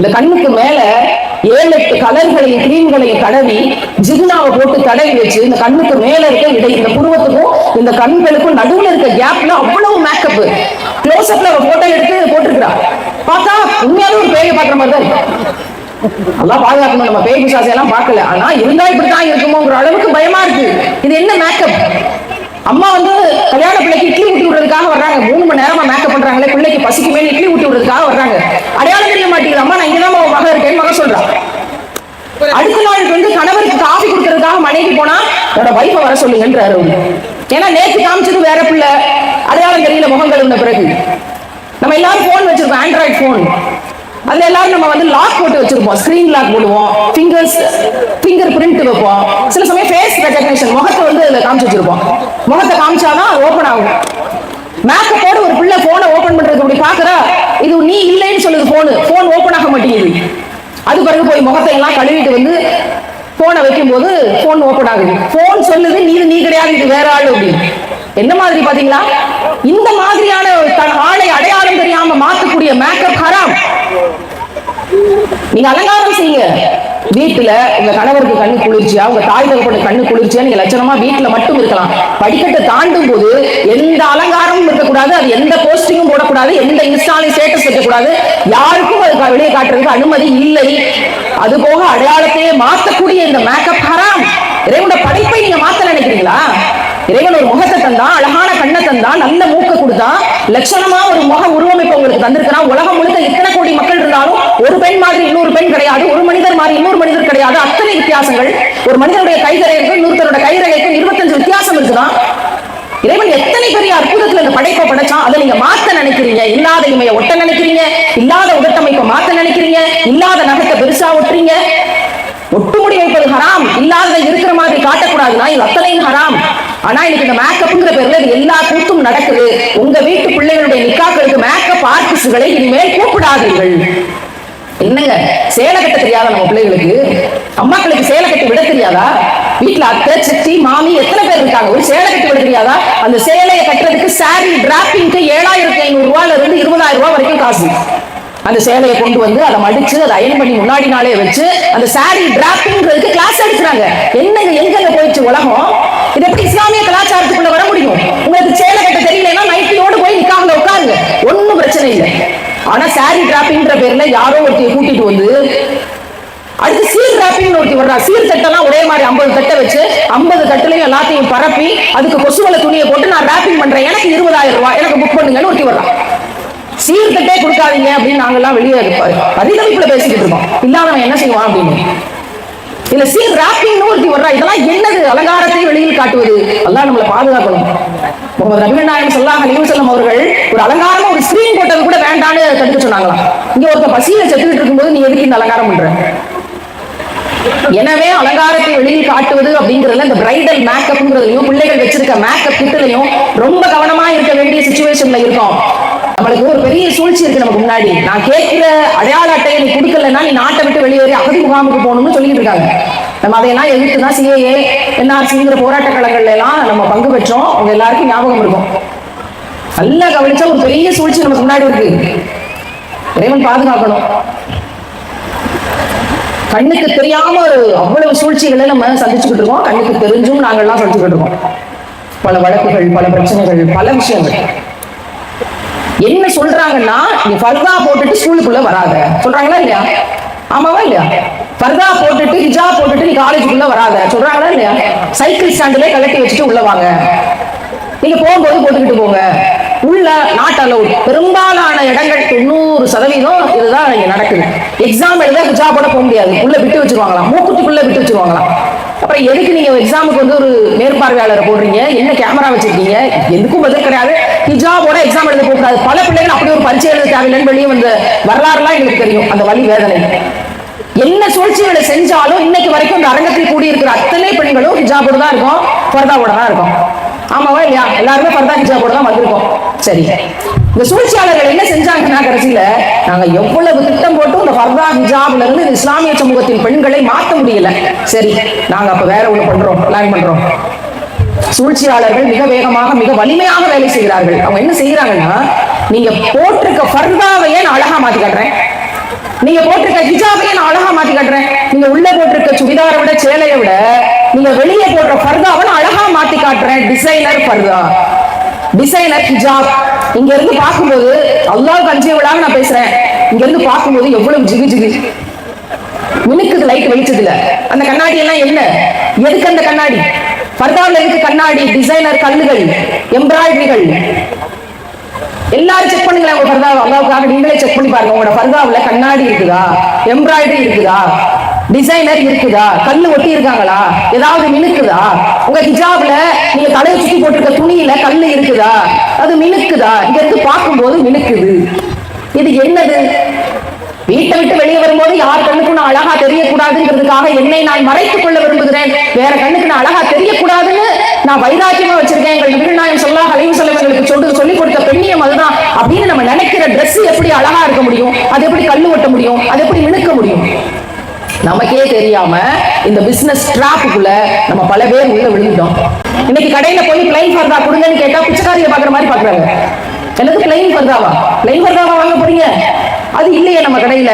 இந்த கண்ணுக்கு மேல ஏழு எட்டு கலர்களையும் கிரீம்களையும் தடவி ஜிகுனாவை போட்டு தடவி வச்சு இந்த கண்ணுக்கு மேல இருக்க இடை இந்த புருவத்துக்கும் இந்த கண்களுக்கும் நடுவுல இருக்க கேப்ல அவ்வளவு மேக்கப் க்ளோஸ் அப்ல போட்டோ எடுத்து போட்டிருக்கிறா. பார்த்தா உண்மையாவே ஒரு பேய பாக்குற மாதிரி தான் நல்லா பாதுகாக்கணும். நம்ம பேய் பிசாசை எல்லாம் பார்க்கல. ஆனா இருந்தா இப்படிதான் இருக்குமோங்கிற அளவுக்கு பயமா இருக்கு. இது என்ன மேக்கப் அம்மா வந்து கல்யாண பிள்ளைக்கு இட்லி ஊட்டி விடுறதுக்காக வர்றாங்க. மூணு மணி நேரமா மேக்கப் பண்றாங்களே. பிள்ளைக்கு பசிக்குமே இட்லி ஊட்டி விடுறதுக்காக வர்றாங்க. அடையாளம் தெரிய நான் இங்கதான் உன் மகன் இருக்கேன் மகன் சொல்றான். அடுத்த நாளுக்கு வந்து கணவருக்கு காஃபி கொடுக்கறதுக்காக மனைவி போனா என்னோட வைஃபை வர சொல்லுங்கன்றாரு ஏன்னா நேற்று காமிச்சது வேற பிள்ளை. அடையாளம் தெரியல முகங்கள் இருந்த பிறகு. நம்ம எல்லாரும் போன் வச்சிருக்கோம் ஆண்ட்ராய்ட் போன் அதுல எல்லாரும் நம்ம வந்து லாக் போட்டு வச்சிருப்போம். ஸ்கிரீன் லாக் போடுவோம். ஃபிங்கர்ஸ் ஃபிங்கர் பிரிண்ட் வைப்போம். சில சமயம் ஃபேஸ் ரெகக்னிஷன் முகத்தை வந்து அதுல காமிச்சு வச்சிருப்போம். முகத்தை காமிச்சாதான் ஓபன் ஆகும். மேக்கப்போட ஒரு பிள்ளை போனை ஓபன் பண்றது அப்படி பாக்குறா இது நீ இல்லைன்னு சொல்லுது போனு போன் ஓபன் ஆக மாட்டேங்குது. அது பிறகு போய் முகத்தை எல்லாம் கழுவிட்டு வந்து போனை வைக்கும்போது போன் ஓபன் ஆகுது. போன் சொல்லுது நீ நீ கிடையாது இது வேற ஆள் அப்படின்னு. என்ன மாதிரி பாத்தீங்களா இந்த மாதிரியான தன் ஆளை அடையாளம் தெரியாம மாத்தக்கூடிய மேக்கப் ஹராம் நீங்க அலங்காரம் செய்யுங்க. வீட்டுல உங்க கணவருக்கு கண்ணு குளிர்ச்சியா உங்க தாய் தகப்பனுக்கு கண்ணு குளிர்ச்சியா நீங்க லட்சணமா வீட்டுல மட்டும் இருக்கலாம். படிக்கட்டை தாண்டும் போது எந்த அலங்காரமும் இருக்கக்கூடாது அது எந்த போஸ்டிங்கும் போடக்கூடாது எந்த இன்ஸ்டாலையும் ஸ்டேட்டஸ் வைக்கக்கூடாது. யாருக்கும் அது வெளியே காட்டுறதுக்கு அனுமதி இல்லை. அது போக அடையாளத்தையே மாத்தக்கூடிய இந்த மேக்கப் ஹராம் இறைவனோட படைப்பை நீங்க மாத்த நினைக்கிறீங்களா? இறைவன் ஒரு முகத்தை தந்தா அழகான கண்ணை தந்தா நல்ல மூக்க கொடுத்தா லட்சணமா ஒரு முக உருவமைப்பு உங்களுக்கு தந்திருக்கிறான் உலகம் முழுக்க இத்தனை கோடி மக்கள் இருந்தாலும் ஒரு பெண் மாதிரி இன்னொரு பெண் கிடையாது ஒரு மனிதர் மாதிரி இன்னொரு மனிதர் கிடையாது அத்தனை வித்தியாசங்கள். ஒரு மனிதனுடைய கைகரைக்கும் இன்னொருத்தரோட கைரகைக்கும் இருபத்தஞ்சு வித்தியாசம் இருக்குதான் இறைவன் எத்தனை பெரிய அற்புதத்துல இந்த படைப்பை படைச்சான் அதை நீங்க மாத்த நினைக்கிறீங்க? இல்லாத இமைய ஒட்ட நினைக்கிறீங்க? இல்லாத உடட்டமைப்பை மாத்த நினைக்கிறீங்க? இல்லாத நகத்தை பெருசா ஒட்டுறீங்க? ஒட்டுமுடி வைப்பது ஹராம். இல்லாததை இருக்கிற மாதிரி காட்டக்கூடாதுன்னா இது அத்தனையும் ஹராம். ஆனா இன்னைக்கு இந்த மேக்கப்ங்கிற பேர்ல எல்லா கூத்தும் நடக்குது. உங்க வீட்டு பிள்ளைகளுடைய நிக்காக்களுக்கு மேக்கப் ஆர்டிஸ்டுகளை இனிமேல் கூப்பிடாதீர்கள். என்னங்க? சேலை கட்ட தெரியாதா நம்ம பிள்ளைகளுக்கு? அம்மாக்களுக்கு சேலை கட்டி விட தெரியாதா? வீட்டுல அத்தை சித்தி மாமி எத்தனை பேர் இருக்காங்க? ஒரு சேலை கட்டி விட தெரியாதா? அந்த சேலையை கட்டுறதுக்கு சாரி டிராப்பிங்க்கு ஏழாயிரத்தி ஐநூறு ரூபாயில இருந்து இருபதாயிரம் ரூபாய் வரைக்கும் காசு. அந்த சேலையை கொண்டு வந்து அதை மடிச்சு அதை அயன் பண்ணி முன்னாடி நாளே வச்சு அந்த சாரி டிராப்பிங்கிறதுக்கு கிளாஸ் எடுக்கிறாங்க. என்னங்க எங்கங்க போயிடுச்சு உலகம்? இது எப்படி இஸ்லாமிய கலாச்சாரத்துக்குள்ள வர முடியும்? உங்களுக்கு சேலை கட்ட தெரியலன்னா நைட்டியோடு போய் நிக்காமல உட்காருங்க. ஒன்றும் பிரச்சனை இல்லை. ஆனா சாரி டிராப்பிங்ற பேர்ல யாரோ ஒருத்தைய கூட்டிட்டு வந்து அடுத்து சீர் டிராப்பிங் ஒருத்தி வர்றா. சீர் தட்டெல்லாம் ஒரே மாதிரி ஐம்பது தட்டை வச்சு ஐம்பது தட்டுலையும் எல்லாத்தையும் பரப்பி அதுக்கு கொசுவலை துணியை போட்டு நான் டிராப்பிங் பண்றேன். எனக்கு இருபதாயிரம் ரூபாய் எனக்கு புக் பண்ணுங்கன்னு ஒருத்தி வர்றான் சீர்திட்டே கொடுக்காதீங்க அப்படின்னு நாங்கெல்லாம் வெளியே பரிதவிப்புல பேசிக்கிட்டு இருக்கோம். இல்லாதவன் என்ன செய்வான் அப்படின்னு? இல்ல சீர் ராப்பிங் ஒருத்தி வர்றா. இதெல்லாம் என்னது? அலங்காரத்தை வெளியில் காட்டுவது. அல்லாஹ் நம்மளை பாதுகாக்கணும். முகமது நபிகள் நாயகம் சொல்லாஹ் அலிவு செல்லம் அவர்கள் ஒரு அலங்காரமா ஒரு ஸ்கிரீன் போட்டது கூட வேண்டான்னு தடுக்க சொன்னாங்களாம். இங்க ஒருத்த பசியில செத்துக்கிட்டு இருக்கும்போது நீ எதுக்கு இந்த அலங்காரம் பண்ற? எனவே அலங்காரத்தை வெளியில் காட்டுவது அப்படிங்கறதுல இந்த பிரைடல் மேக்கப்ங்கிறதுலையும் பிள்ளைகள் வச்சிருக்க மேக்கப் கிட்டலையும் ரொம்ப கவனமா இருக்க வேண்டிய சுச்சுவேஷன்ல இருக்கோம். பெரிய சூழ்ச்சி இருக்கு நமக்கு முன்னாடி. நான் கேட்கிற அடையாள அட்டையை நீ கொடுக்கலன்னா நீ நாட்டை விட்டு வெளியேறி அகதி முகாமுக்கு போகணும்னு சொல்லிட்டு இருக்காங்க. நம்ம அதையெல்லாம் எதிர்த்து தான் சிஏஏ என்ஆர்சிங்கிற போராட்ட களங்கள்ல எல்லாம் நம்ம பங்கு பெற்றோம். அவங்க எல்லாருக்கும் ஞாபகம் இருக்கும். நல்லா கவனிச்சா ஒரு பெரிய சூழ்ச்சி நமக்கு முன்னாடி இருக்கு. இறைவன் பாதுகாக்கணும். கண்ணுக்கு தெரியாம ஒரு அவ்வளவு சூழ்ச்சிகளை நம்ம சந்திச்சுக்கிட்டு இருக்கோம். கண்ணுக்கு தெரிஞ்சும் நாங்கள்லாம் சந்திச்சுக்கிட்டு இருக்கோம். பல வழக்குகள் பல பிரச்சனைகள் பல விஷயங்கள். என்ன சொல்றாங்கன்னா நீ ஃபர்தா போட்டுட்டு ஸ்கூலுக்குள்ள வராத. சொல்றாங்களா இல்லையா? ஆமாவா இல்லையா? ஃபர்தா போட்டுட்டு ஹிஜா போட்டுட்டு நீ காலேஜுக்குள்ள வராத. சொல்றாங்களா இல்லையா? சைக்கிள் ஸ்டாண்டிலே கலட்டி வச்சுட்டு உள்ள வாங்க. நீங்க போகும்போது போட்டுக்கிட்டு போங்க. உள்ள நாட் அலவுட் பெரும்பாலான இடங்கள் தொண்ணூறு சதவீதம் இதுதான் இங்க நடக்குது. எக்ஸாம் எழுத ஹிஜாபோட போக முடியாது. உள்ள விட்டு வச்சிருவாங்களா மூக்குத்திக்குள்ள விட்டு வச்சிருவாங்களா அப்புறம் எதுக்கு நீங்க எக்ஸாமுக்கு வந்து ஒரு மேற்பார்வையாளரை போடுறீங்க? என்ன கேமரா வச்சிருக்கீங்க? எதுக்கும் பதில் கிடையாது. ஹிஜாபோட எக்ஸாம் எழுத போகக்கூடாது. பல பிள்ளைகள் அப்படி ஒரு பரிச்சை எழுத தேவையில்லைன்னு வெளியே வந்த வரலாறுலாம் எங்களுக்கு தெரியும். அந்த வழி வேதனை. என்ன சூழ்ச்சிகளை செஞ்சாலும் இன்னைக்கு வரைக்கும் இந்த அரங்கத்தில் கூடி இருக்கிற அத்தனை பெண்களும் ஹிஜாபோட தான் இருக்கும். பர்தாவோட தான் இருக்கும். ஆமாவா இல்லையா? எல்லாருமே பர்தா ஹிஜாபோட தான் வந்திருக்கோம். சரி. இந்த சூழ்ச்சியாளர்கள் என்ன செஞ்சாங்கன்னா கடைசியில நாங்க எவ்வளவு திட்டம் போட்டும் இந்த ஃபர்தா ஹிஜாப்ல இருந்து இந்த இஸ்லாமிய சமூகத்தின் பெண்களை மாற்ற முடியல. சரி நாங்க அப்ப வேற ஒண்ணு பண்றோம் பிளான் பண்றோம். சூழ்ச்சியாளர்கள் மிக வேகமாக மிக வலிமையாக வேலை செய்கிறார்கள். அவங்க என்ன செய்யறாங்கன்னா நீங்க போட்டிருக்க ஃபர்தாவையே நான் அழகா மாத்தி காட்டுறேன்? நீங்க போட்டிருக்க ஹிஜாபையே நான் அழகா மாத்தி காட்டுறேன்? நீங்க உள்ள போட்டிருக்க சுடிதாரை விட சேலையை விட நீங்க வெளியே போடுற ஃபர்தாவை நான் அழகா மாத்தி காட்டுறேன் டிசைனர் ஃபர்தா. டிசைனர் ஹிஜாப் இங்க இருந்து பார்க்கும்போது அல்லாஹ் அஞ்சே விடாம நான் பேசுறேன். இங்க இருந்து பார்க்கும்போது எவ்வளவு ஜிகு ஜிகு மினுக்குது லைட் வெளிச்சதுல அந்த கண்ணாடி எல்லாம் என்ன? எதுக்கு அந்த கண்ணாடி? ஃபர்தாவில் இருக்கு கண்ணாடி? டிசைனர் கல்லுகள் எம்ப்ராய்டரிகள் எல்லாரும் செக் பண்ணுங்களேன் உங்க பர்தாவை. அல்லாவுக்காக நீங்களே செக் பண்ணி பாருங்க. உங்களோட பர்தாவில் கண்ணாடி இருக்குதா? எம்ப்ராய்டரி இருக்குதா? டிசைனர் இருக்குதா? கல்லு ஒட்டி இருக்காங்களா ஏதாவது மினுக்குதா? உங்க ஹிஜாப்ல நீங்க தலையை சுத்தி போட்டிருக்க துணியில கல்லு இருக்குதா? அது மினுக்குதா? இங்க இருந்து பார்க்கும்போது மினுக்குது. இது என்னது? வீட்டை விட்டு வெளியே வரும்போது யார் கண்ணுக்கு நான் அழகா தெரியக்கூடாதுங்கிறதுக்காக என்னை நான் மறைத்துக் கொள்ள விரும்புகிறேன். வேற கண்ணுக்கு நான் அழகா தெரியக்கூடாதுன்னு நான் வைராக்கியமா வச்சிருக்கேன். எங்கள் நபிநாயம் சொல்லா அழிவு செலவங்களுக்கு எங்களுக்கு சொல்லி சொல்லிக் கொடுத்த பெண்ணியம் அதுதான். அப்படின்னு நம்ம நினைக்கிற ட்ரெஸ் எப்படி அழகா இருக்க முடியும்? அது எப்படி கல்லு ஒட்ட முடியும்? அது எப்படி இழுக்க முடியும்? நமக்கே தெரியாம இந்த பிசினஸ் ட்ராப்புக்குள்ள நம்ம பல பேர் உள்ள விழுந்துட்டோம். இன்னைக்கு கடையில போய் பிளைன் ஃபர்தா கொடுங்கன்னு கேட்டா பிச்சைக்காரிய பாக்குற மாதிரி பாக்குறாங்க எனக்கு பிளைன் ஃபர்தாவா பிளைன் ஃபர்தாவா வாங்க போறீங்க? அது இல்லையே நம்ம கடையில.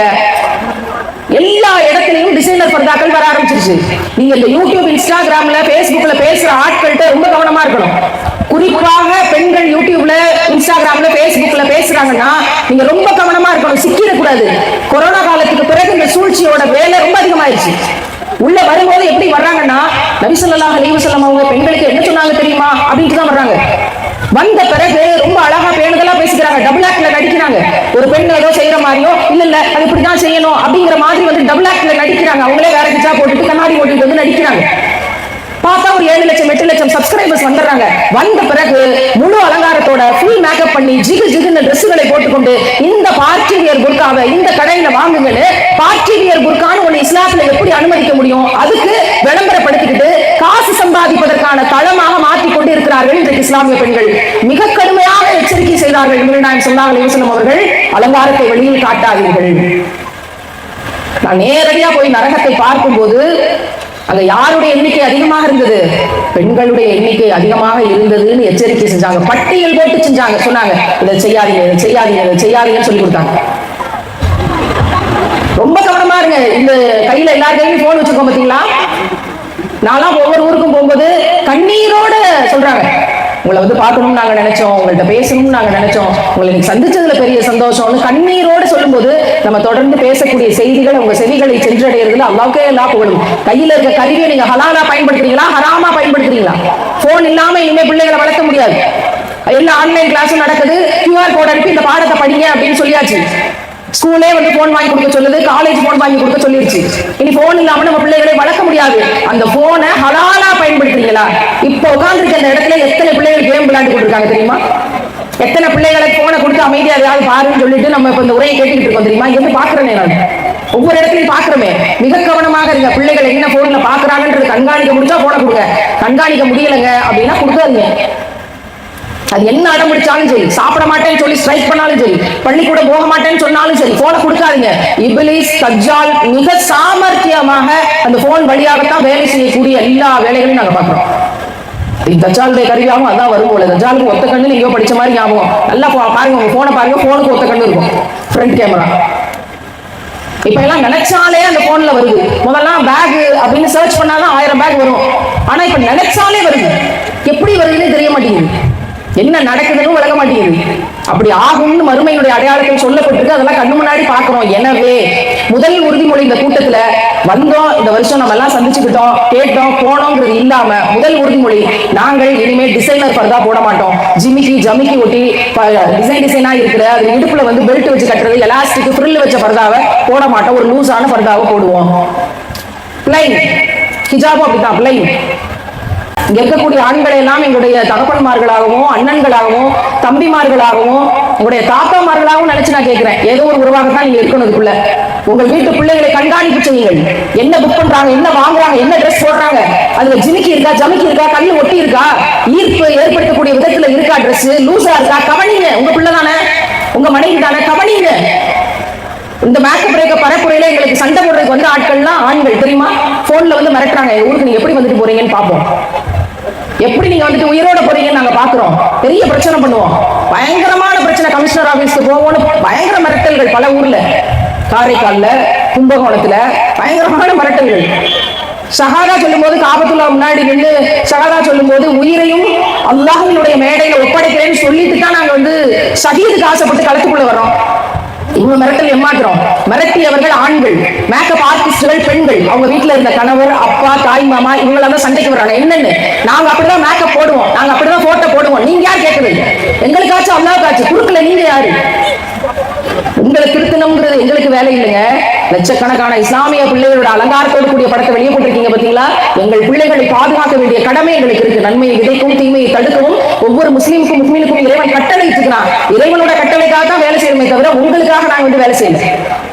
எல்லா இடத்துலயும் டிசைனர் ஃபர்தாக்கள் வர ஆரம்பிச்சிருச்சு. நீங்க இந்த யூடியூப் இன்ஸ்டாகிராம்ல பேஸ்புக்ல பேசுற ஆட்கள்கிட்ட ரொம்ப கவனமா இருக்கணும் குறிப்பாக பெண்கள் யூடியூப்ல இன்ஸ்டாகிராம்ல Facebookல பேசுறாங்கன்னா நீங்க ரொம்ப கவனமா இருக்கணும். சிக்கிடக்கூடாது. கொரோனா காலத்துக்கு பிறகு இந்த சூழ்ச்சியோட வேலை ரொம்ப அதிகமாயிருச்சு. உள்ள வரும்போது எப்படி வர்றாங்கன்னா நபிசல்லா அலைஹி செல்லம் அவங்க பெண்களுக்கு என்ன சொன்னாங்க தெரியுமா? அப்படின்ட்டு தான் வர்றாங்க. வந்த பிறகு ரொம்ப அழகா பேணுதலா பேசிக்கிறாங்க. டபுள் ஆக்ட்ல நடிக்கிறாங்க. ஒரு பெண் ஏதோ செய்யற மாதிரியோ இல்ல இல்ல அது இப்படிதான் செய்யணும் அப்படிங்கிற மாதிரி வந்து டபுள் ஆக்ட்ல நடிக்கிறாங்க. அவங்களே வேற கிச்சா போட்டுட்டு கண்ணாடி ஓட்டிட்டு வந்து நடிக்கிறாங்க. பார்த்தா ஒரு ஏழு லட்சம் எட்டு லட்சம் சப்ஸ்கிரைபர்ஸ் வந்துடுறாங்க. வந்த பிறகு முழு அலங்காரத்தோட ஃபுல் மேக்கப் பண்ணி ஜிகு ஜிகுன்னு ட்ரெஸ்ஸுகளை போட்டுக்கொண்டு இந்த பார்ட்டிவியர் குர்காவை இந்த கடையில வாங்குங்கன்னு பார்ட்டிவியர் குர்கான்னு புர்கான்னு ஒண்ணு இஸ்லாத்துல எப்படி அனுமதிக்க முடியும்? அதுக்கு விளம்பரப்படுத்திக்கிட்டு காசு சம்பாதிப்பதற்கான தளமாக மாற்றிக்கொண்டு இருக்கிறார்கள் இன்றைக்கு இஸ்லாமிய பெண்கள். மிக கடுமையாக எச்சரிக்கை செய்தார்கள் நாயம் சொன்னார்கள் யோசனம் அவர்கள். அலங்காரத்தை வெளியில் காட்டாதீர்கள். நான் நேரடியா போய் நரகத்தை பார்க்கும்போது அங்க யாருடைய எண்ணிக்கை அதிகமாக இருந்தது? பெண்களுடைய எண்ணிக்கை அதிகமாக இருந்ததுன்னு எச்சரிக்கை செஞ்சாங்க. பட்டியல் போட்டு செஞ்சாங்க. சொன்னாங்க இதை செய்யாதீங்க இதை செய்யாதீங்க இதை செய்யாதீங்கன்னு சொல்லி கொடுத்தாங்க. ரொம்ப கவனமா இருங்க. இந்த கையில எல்லார் கையிலும் போன் வச்சிருக்கோம் பாத்தீங்களா? நான்லாம் ஒவ்வொரு ஊருக்கும் போகும்போது கண்ணீரோட சொல்றாங்க. உங்களை வந்து பார்க்கணும்னு நாங்க நினைச்சோம். உங்கள்ட்ட பேசணும்னு நாங்க நினைச்சோம். உங்களை இன்னைக்கு சந்திச்சதுல பெரிய சந்தோஷம்னு கண்ணீரோட சொல்லும்போது நம்ம தொடர்ந்து பேசக்கூடிய செய்திகள் உங்க செவிகளை சென்றடைகிறதுல அல்லாவுக்கே எல்லாம் புகழும். கையில இருக்க கருவியை நீங்க ஹலாலா பயன்படுத்துறீங்களா ஹராமா பயன்படுத்துறீங்களா? போன் இல்லாம இனிமே பிள்ளைகளை வளர்க்க முடியாது. எல்லாம் ஆன்லைன் கிளாஸும் நடக்குது. கியூஆர் கோட் அனுப்பி இந்த பாடத்தை படிங்க அப்படின்னு சொல்லியாச்சு. ஸ்கூலே வந்து போன் வாங்கி கொடுக்க சொல்லுது. காலேஜ் போன் வாங்கி கொடுக்க சொல்லிருச்சு. இனி போன் இல்லாம நம்ம பிள்ளைகளை வளர்க்க முடியாது. அந்த போனை ஹலாலா பயன்படுத்துறீங்களா? இப்ப உட்காந்துருக்க அந்த இடத்துல எத்தனை பிள்ளைகள் கேம் விளையாண்டு கொடுத்துருக்காங்க தெரியுமா? எத்தனை பிள்ளைகளை போனை கொடுத்து அமைதியா யாரும் பாருன்னு சொல்லிட்டு நம்ம இப்ப இந்த உரையை கேட்டுக்கிட்டு இருக்கோம் தெரியுமா? இங்க இருந்து பாக்குறேனே நான் ஒவ்வொரு இடத்துலயும் பாக்குறோமே மிக கவனமாக இருங்க. பிள்ளைகள் என்ன போன்ல பாக்குறாங்கன்றது கண்காணிக்க முடிஞ்சா போன கொடுங்க. கண்காணிக்க முடியலங்க அப்படின்னா கொடுக்காதீங்க. அது என்ன அடம் பிடிச்சாலும் சரி. சாப்பிட மாட்டேன்னு சொல்லி ஸ்ட்ரைக் பண்ணாலும் சரி. பள்ளிக்கூடம் போக மாட்டேன்னு சொன்னாலும் சரி. போனை கொடுக்காதீங்க. இபிலிஸ் தஜ்ஜால் மிக சாமர்த்தியமாக அந்த போன் வழியாகத்தான் வேலை செய்யக்கூடிய எல்லா வேலைகளையும் நாங்க பாக்குறோம் இந்த கருவியாகவும் அதான் வரும் போல. தஜ்ஜாலுக்கு ஒத்த கண்ணு நீங்க படிச்ச மாதிரி ஞாபகம். நல்லா பாருங்க உங்க போனை பாருங்க. போனுக்கு ஒத்த கண்ணு இருக்கும். ஃப்ரண்ட் கேமரா இப்ப எல்லாம் நினைச்சாலே அந்த போன்ல வருது. முதல்ல பேக் அப்படின்னு சர்ச் பண்ணாதான் ஆயிரம் பேக் வரும். ஆனா இப்ப நினைச்சாலே வருது. எப்படி வருதுன்னு தெரிய மாட்டேங்குது. என்ன நடக்குதுன்னு விளங்க மாட்டேங்குது. அப்படி ஆகும்னு மறுமையினுடைய அடையாளத்தில் சொல்லப்பட்டிருக்கு. அதெல்லாம் கண்ணு முன்னாடி பாக்குறோம் எனவே முதல் உறுதிமொழி இந்த கூட்டத்துல வந்தோம். இந்த வருஷம் நம்ம எல்லாம் சந்திச்சுக்கிட்டோம் கேட்டோம் போனோங்கிறது இல்லாம முதல் உறுதிமொழி நாங்கள் இனிமேல் டிசைனர் பர்தா போட மாட்டோம். ஜிமிக்கி ஜமிக்கி ஒட்டி டிசைன் டிசைனா இருக்கிற அது இடுப்புல வந்து பெல்ட் வச்சு கட்டுறது எலாஸ்டிக் ஃப்ரில் வச்ச பர்தாவை போட மாட்டோம். ஒரு லூஸான பர்தாவை போடுவோம். பிளைன் ஹிஜாபும் அப்படிதான் பிளைன் இங்க இருக்கக்கூடிய ஆண்களை எல்லாம் எங்களுடைய தகப்பன்மார்களாகவும் அண்ணன்களாகவும் தம்பிமார்களாகவும் உங்களுடைய தாத்தாமார்களாகவும் நினைச்சு நான் கேட்கிறேன் ஏதோ ஒரு உருவாகத்தான் நீங்க இருக்கணும் இதுக்குள்ள உங்கள் வீட்டு பிள்ளைகளை கண்காணிப்பு செய்யுங்கள். என்ன புக் பண்றாங்க என்ன வாங்குறாங்க என்ன ட்ரெஸ் போடுறாங்க அதுல ஜிமிக்கி இருக்கா ஜமிக்கி இருக்கா கல் ஒட்டி இருக்கா ஈர்ப்பு ஏற்படுத்தக்கூடிய விதத்துல இருக்கா ட்ரெஸ் லூசா இருக்கா? கவனிங்க. உங்க பிள்ளை தானே? உங்க மனைவி தானே? கவனிங்க. இந்த மேக்கப் பிரேக்க பரப்புரையில எங்களுக்கு சண்டை போடுறதுக்கு வந்து ஆட்கள்லாம் ஆண்கள் தெரியுமா? போன்ல வந்து மிரட்டுறாங்க. எங்க ஊருக்கு நீங்க எப்படி வந்துட்டு போறீங்கன்னு பாப்போம் எப்படி நீங்க வந்துட்டு உயிரோட போறீங்கன்னு நாங்க பாக்குறோம் பெரிய பிரச்சனை பண்ணுவோம். பயங்கரமான பிரச்சனை கமிஷனர் ஆபீஸ்க்கு போவோம்னு பயங்கர மிரட்டல்கள் பல ஊர்ல. காரைக்கால்ல கும்பகோணத்துல பயங்கரமான மிரட்டல்கள். சொல்லும் போது காபத்துல்லா முன்னாடி நின்று ஷஹாதா சொல்லும்போது உயிரையும் அல்லாஹினுடைய மேடையில ஒப்படைக்கிறேன்னு சொல்லிட்டு தான் நாங்க வந்து சகிதுக்கு ஆசைப்பட்டு களத்துக்குள்ள வரோம் இவங்க மிரட்டல் ஏமாத்துறோம் மிரட்டியவர்கள் ஆண்கள் மேக்கப் ஆர்டிஸ்டுகள் பெண்கள். அவங்க வீட்டுல இருந்த கணவர் அப்பா தாய் மாமா இவங்கள தான் சண்டைக்கு வர்றாங்க. என்னன்னு? நாங்க அப்படிதான் மேக்கப் போடுவோம். நாங்க அப்படிதான் போட்டோ போடுவோம். நீங்க யார் கேட்குறது? எங்களுக்காச்சும் அல்லாவுக்காச்சும் குறுக்குல நீங்க யாரு? உங்களை திருத்தணுங்கிறது எங்களுக்கு வேலை இல்லைங்க. லட்சக்கணக்கான இஸ்லாமிய பிள்ளைகளோட அலங்காரத்தோடு கூடிய படத்தை வெளியே போட்டிருக்கீங்க பாத்தீங்களா? எங்கள் பிள்ளைகளை பாதுகாக்க வேண்டிய கடமை எங்களுக்கு இருக்கு. நன்மையை விதைக்கும் தீமையை தடுக்கவும் ஒவ்வொரு முஸ்லீமுக்கும் முஸ்லீமுக்கும் இறைவன் கட்டளை இருக்கிறான் இறைவனோட கட்டளைக்காக தான் வேலை செய்யணுமே தவிர உங்களுக்காக நாங்க வந்து வேலை செய்யணும்